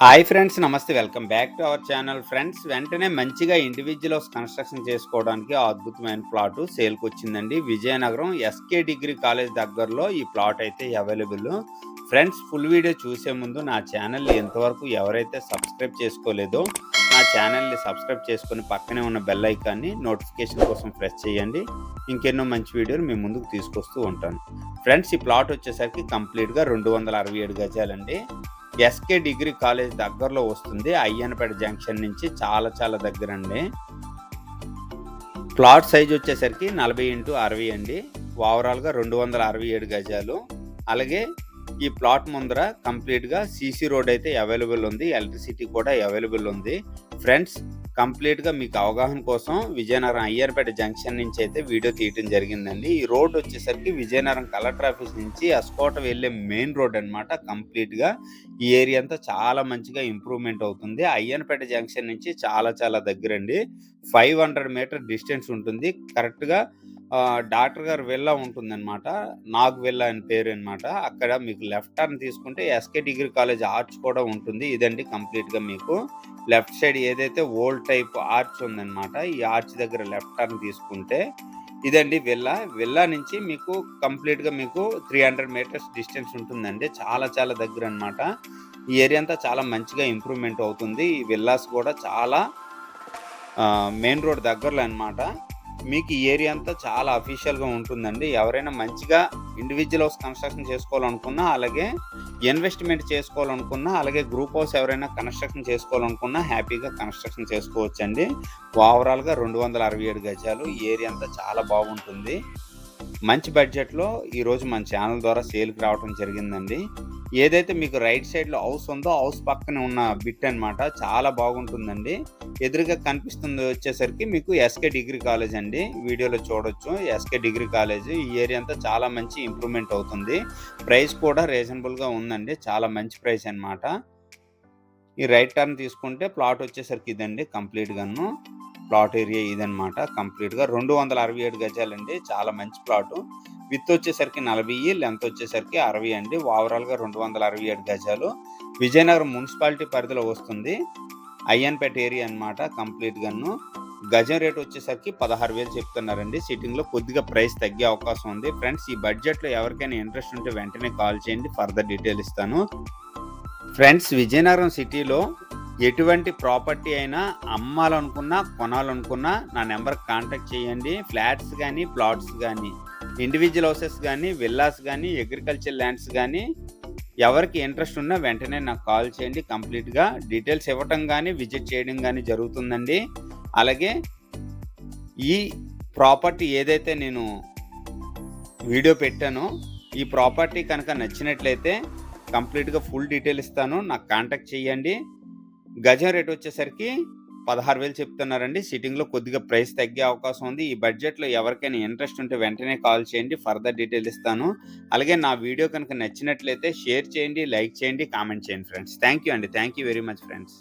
Hi friends నమస్తే welcome back to our channel friends వెంటనే మంచిగా ఇండివిజువల్ హౌస్ కన్స్ట్రక్షన్ చేసుకోవడానికి అద్భుతమైన ప్లాట్ సేల్కి వచ్చిందండి. విజయనగరం ఎస్కే డిగ్రీ కాలేజ్ దగ్గరలో ఈ ప్లాట్ అయితే అవైలబుల్ ఫ్రెండ్స్ ఫుల్ వీడియో చూసే ముందు నా ఛానల్ని ఎంతవరకు ఎవరైతే సబ్స్క్రైబ్ చేసుకోలేదో నా ఛానల్ని సబ్స్క్రైబ్ చేసుకుని పక్కనే ఉన్న బెల్ ఐకాన్ని నోటిఫికేషన్ కోసం ప్రెస్ చేయండి. ఇంకెన్నో మంచి వీడియోలు మీ ముందుకు తీసుకొస్తూ ఉంటాను. ఫ్రెండ్స్ ఈ ప్లాట్ వచ్చేసరికి కంప్లీట్గా రెండు వందల అరవై ఏడు గజాలండి. ఎస్కే డిగ్రీ కాలేజ్ దగ్గరలో వస్తుంది అయ్యనపేట జంక్షన్ నుంచి చాలా చాలా దగ్గర అండి ప్లాట్ సైజ్ వచ్చేసరికి నలభై ఇంటూ అరవై అండి. ఓవరాల్గా రెండు వందల అరవై ఏడు గజాలు. అలాగే ఈ ప్లాట్ ముందర కంప్లీట్గా సీసీ రోడ్ అయితే అవైలబుల్ ఉంది ఎలక్ట్రిసిటీ కూడా అవైలబుల్ ఉంది. ఫ్రెండ్స్ కంప్లీట్గా మీకు అవగాహన కోసం విజయనగరం అయ్యర్పేట జంక్షన్ నుంచి అయితే వీడియో తీయటం జరిగిందండి. ఈ రోడ్ వచ్చేసరికి విజయనగరం కలెక్టర్ ఆఫీస్ నుంచి అస్కోట వెళ్ళే మెయిన్ రోడ్ అనమాట కంప్లీట్గా ఈ ఏరియా అంతా చాలా మంచిగా ఇంప్రూవ్మెంట్ అవుతుంది. అయ్యన్పేట జంక్షన్ నుంచి చాలా చాలా దగ్గర అండి ఫైవ్ హండ్రెడ్ మీటర్ డిస్టెన్స్ ఉంటుంది. కరెక్ట్గా డాక్టర్ గారు వెళ్ళా ఉంటుందన్నమాట. నాగ్ వెళ్ళా అని పేరు అనమాట అక్కడ మీకు లెఫ్ట్ టర్న్ తీసుకుంటే ఎస్కే డిగ్రీ కాలేజ్ ఆర్చ్ కూడా ఉంటుంది. ఇదండి కంప్లీట్గా మీకు లెఫ్ట్ సైడ్ ఏదైతే ఓల్డ్ టైప్ ఆర్చ్ ఉందన్నమాట ఈ ఆర్చ్ దగ్గర లెఫ్ట్ టర్న్ తీసుకుంటే ఇదండి విల్లా. విల్లా నుంచి మీకు కంప్లీట్గా మీకు త్రీ హండ్రెడ్ మీటర్స్ డిస్టెన్స్ ఉంటుందండి. చాలా చాలా దగ్గర అనమాట ఈ ఏరియా అంతా చాలా మంచిగా ఇంప్రూవ్మెంట్ అవుతుంది. ఈ విల్లాస్ కూడా చాలా మెయిన్ రోడ్ దగ్గరలో అనమాట మీకు ఈ ఏరియా అంతా చాలా అఫీషియల్గా ఉంటుందండి. ఎవరైనా మంచిగా ఇండివిజువల్ హౌస్ కన్స్ట్రక్షన్ చేసుకోవాలనుకున్నా అలాగే ఇన్వెస్ట్మెంట్ చేసుకోవాలనుకున్నా అలాగే గ్రూప్ హౌస్ ఎవరైనా కన్స్ట్రక్షన్ చేసుకోవాలనుకున్నా హ్యాపీగా కన్స్ట్రక్షన్ చేసుకోవచ్చండి. ఓవరాల్గా రెండు వందల అరవై ఏడు గజాలు. ఈ ఏరియా అంతా చాలా బాగుంటుంది. మంచి బడ్జెట్లో ఈరోజు మన ఛానల్ ద్వారా సేల్కి రావడం జరిగిందండి. ఏదైతే మీకు రైట్ సైడ్లో హౌస్ ఉందో హౌస్ పక్కన ఉన్న బిట్ అనమాట చాలా బాగుంటుందండి. ఎదురుగా కనిపిస్తుంది వచ్చేసరికి మీకు ఎస్కే డిగ్రీ కాలేజ్ అండి. వీడియోలో చూడొచ్చు. ఎస్కే డిగ్రీ కాలేజ్ ఈ ఏరియా అంతా చాలా మంచి ఇంప్రూవ్మెంట్ అవుతుంది. ప్రైస్ కూడా రీజనబుల్గా ఉందండి. చాలా మంచి ప్రైస్ అనమాట ఈ రైట్ టర్న్ తీసుకుంటే ప్లాట్ వచ్చేసరికి ఇదండి కంప్లీట్గాను. ప్లాట్ ఏరియా ఇదనమాట కంప్లీట్గా రెండు వందల అరవై ఏడు గజాలండి. చాలా మంచి ప్లాటు విత్ వచ్చేసరికి నలభై లెంత్ వచ్చేసరికి అరవై అండి. ఓవరాల్గా రెండు వందల అరవై ఏడు గజాలు. విజయనగరం మున్సిపాలిటీ పరిధిలో వస్తుంది. అయ్యన్పేట ఏరియా అనమాట కంప్లీట్గాను గజం రేట్ వచ్చేసరికి పదహారు వేలు చెప్తున్నారండి. సిట్టింగ్లో కొద్దిగా ప్రైస్ తగ్గే అవకాశం ఉంది. ఫ్రెండ్స్ ఈ బడ్జెట్లో ఎవరికైనా ఇంట్రెస్ట్ ఉంటే వెంటనే కాల్ చేయండి. ఫర్దర్ డీటెయిల్ ఇస్తాను. ఫ్రెండ్స్ విజయనగరం సిటీలో ఎటువంటి ప్రాపర్టీ అయినా అమ్మాలనుకున్నా కొనాలనుకున్నా నా నెంబర్ కాంటాక్ట్ చేయండి. ఫ్లాట్స్ కానీ ప్లాట్స్ కానీ ఇండివిజువల్ హౌసెస్ కానీ విల్లాస్ కానీ అగ్రికల్చర్ ల్యాండ్స్ కానీ ఎవరికి ఇంట్రెస్ట్ ఉన్నా వెంటనే నాకు కాల్ చేయండి. కంప్లీట్గా డీటెయిల్స్ ఇవ్వటం కానీ విజిట్ చేయడం కానీ జరుగుతుందండి. అలాగే ఈ ప్రాపర్టీ ఏదైతే నేను వీడియో పెట్టానో ఈ ప్రాపర్టీ కనుక నచ్చినట్లయితే కంప్లీట్గా ఫుల్ డీటెయిల్ ఇస్తాను. నాకు కాంటాక్ట్ చేయండి. గజం రేట్ వచ్చేసరికి పదహారు వేలు చెప్తున్నారండి. సిట్టింగ్లో కొద్దిగా ప్రైస్ తగ్గే అవకాశం ఉంది. ఈ బడ్జెట్లో ఎవరికైనా ఇంట్రెస్ట్ ఉంటే వెంటనే కాల్ చేయండి. ఫర్దర్ డీటెయిల్ ఇస్తాను. అలాగే నా వీడియో కనుక నచ్చినట్లయితే షేర్ చేయండి లైక్ చేయండి కామెంట్ చేయండి ఫ్రెండ్స్. థ్యాంక్ యూ అండి. Thank you very much friends.